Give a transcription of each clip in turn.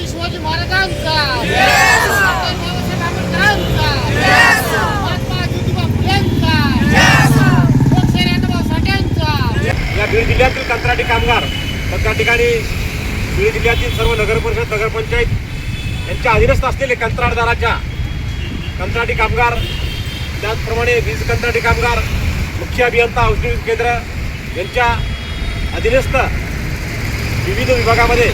छत्रपती शिवाजी महाराजांचा. बाबासाहेब आंबेडकरांचा. महात्मा ज्योतिबा फुलेंचा. लोकशाही अण्णाभाऊ साठ्यांचा या बीड जिल्ह्यातील कंत्राटी कामगार तर त्या ठिकाणी बीड जिल्ह्यातील सर्व नगरपरिषद नगरपंचायत यांच्या अधीनस्थ असलेले कंत्राटदाराच्या कंत्राटी कामगार त्याचप्रमाणे वीज कंत्राटी कामगार मुख्य अभियंता औषधी केंद्र यांच्या अधीनस्थ विविध विभागामध्ये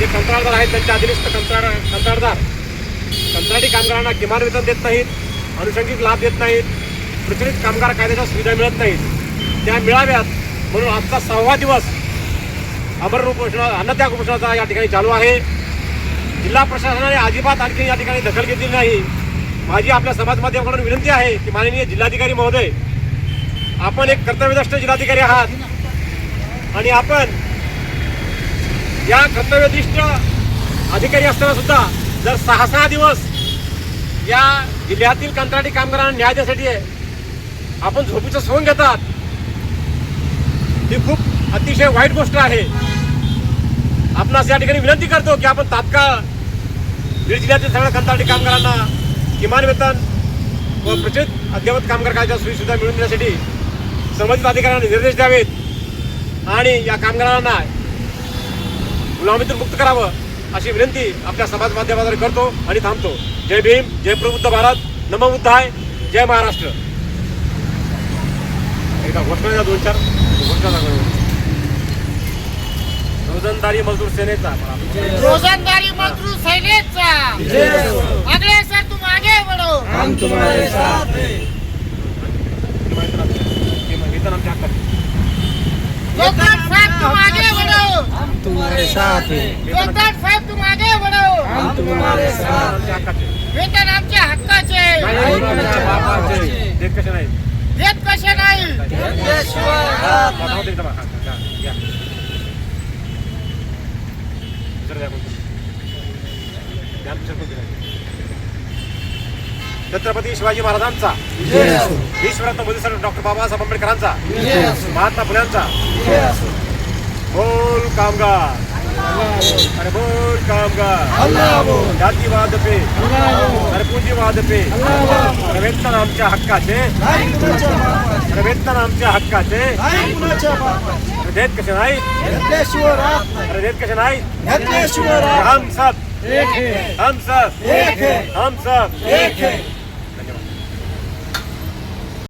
जे कंत्राटदार आहेत त्यांच्या अधीनस्थ कंत्राट कंत्राटदार. कंत्राटी कामगारांना किमान वेतन देत नाहीत अनुषंगिक लाभ देत नाहीत प्रचलित कामगार कायद्याच्या सुविधा मिळत नाहीत. त्या मिळाव्यात म्हणून आजचा सहावा दिवस अमर उपोषणा अन्नत्याग उपोषणाचा या ठिकाणी चालू आहे. जिल्हा प्रशासनाने अजिबात आणखी या ठिकाणी दखल घेतली नाही. माझी आपल्या समाज माध्यमाकडून विनंती आहे की माननीय जिल्हाधिकारी महोदय आपण एक कर्तव्यदृष्ट जिल्हाधिकारी आहात. आणि आपण या कर्तव्यनिष्ठ अधिकारी असताना सुद्धा जर सहा सहा दिवस या जिल्ह्यातील कंत्राटी कामगारांना न्याय देण्यासाठी आपण झोपीचं सोंग घेतात ही खूप अतिशय वाईट गोष्ट आहे. आपणास या ठिकाणी विनंती करतो की आपण तात्काळ बीड जिल्ह्यातील सगळ्या कंत्राटी कामगारांना किमान वेतन व प्रचलित अद्ययावत कामगार कायद्याच्या सुविधा मिळवून देण्यासाठी संबंधित अधिकाऱ्यांना निर्देश द्यावेत आणि या कामगारांना गुलामीतून मुक्त करावं अशी विनंती आपल्या समाज माध्यमाद्वारे करतो आणि थांबतो. जय भीम जय प्रबुद्ध भारत. नम बुद्धाय जय महाराष्ट्र. एकदा घोषणा द्या दोन चार. घोषणा. रोजंदारी मजदूर सेनेचा. रोजंदारी मजदूर सेनेचा. अगले सर तुम आगे बढ़ो हम तुम्हारे साथ हैं वेतन आमच्या हक्काचे योगदान साहब तुम आगे बढ़ो हम तुम्हारे साथ हैं। योगदान साहब तुम आगे बढ़ो हम तुम्हारे साथ आमच्या हक्काचे वेतन आमच्या हक्काचे. देत कसे नाही? देत कसे. छत्रपती शिवाजी महाराजांचा. विश्वरत्न मोदी डॉक्टर बाबासाहेब आंबेडकरांचा. विजय असो. महात्मा फुल्यांचा. विजय असो. बोल कामगार. भरपूर कामगार जातीवाद पे सरपुंजीवाद पे अल्लाह वेतन आमच्या हक्काचे नाही वेतन आमच्या हक्काचे देत कसे नाही अरे देत कसे नाही हम सब एक है हम सब एक है हम सब एक है